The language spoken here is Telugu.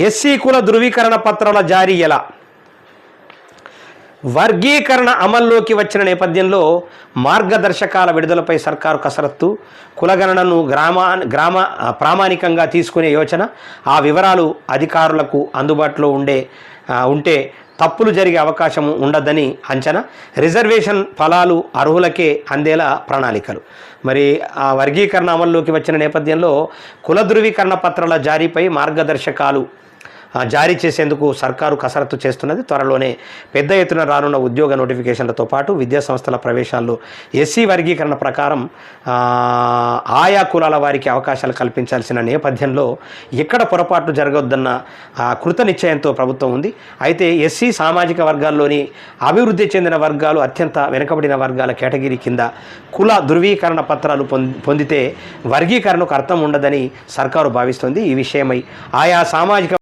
ఎస్సీ కుల ధృవీకరణ పత్రాల జారీ ఎలా? వర్గీకరణ అమల్లోకి వచ్చిన నేపథ్యంలో మార్గదర్శకాల విడుదలపై సర్కారు కసరత్తు కులగణనను గ్రామా గ్రామ ప్రామాణికంగా తీసుకునే యోచన ఆ వివరాలు అధికారులకు అందుబాటులో ఉండే ఉంటే తప్పులు జరిగే అవకాశం ఉండదని అంచనా. రిజర్వేషన్ ఫలాలు అర్హులకే అందేలా ప్రణాళికలు. మరి ఆ వర్గీకరణ అమల్లోకి వచ్చిన నేపథ్యంలో కుల ధృవీకరణ పత్రాల జారీపై మార్గదర్శకాలు జారీ చేసేందుకు సర్కారు కసరత్తు చేస్తున్నది. త్వరలోనే పెద్ద ఎత్తున రానున్న ఉద్యోగ నోటిఫికేషన్లతో పాటు విద్యా సంస్థల ప్రవేశాల్లో ఎస్సీ వర్గీకరణ ప్రకారం ఆయా కులాల వారికి అవకాశాలు కల్పించాల్సిన నేపథ్యంలో ఎక్కడ పొరపాట్లు జరగొద్దన్న కృత నిశ్చయంతో ప్రభుత్వం ఉంది. అయితే ఎస్సీ సామాజిక వర్గాల్లోని అభివృద్ధి చెందిన వర్గాలు అత్యంత వెనుకబడిన వర్గాల కేటగిరీ కింద కుల ధృవీకరణ పత్రాలు పొందితే వర్గీకరణకు అర్థం ఉండదని సర్కారు భావిస్తుంది. ఈ విషయమై ఆయా సామాజిక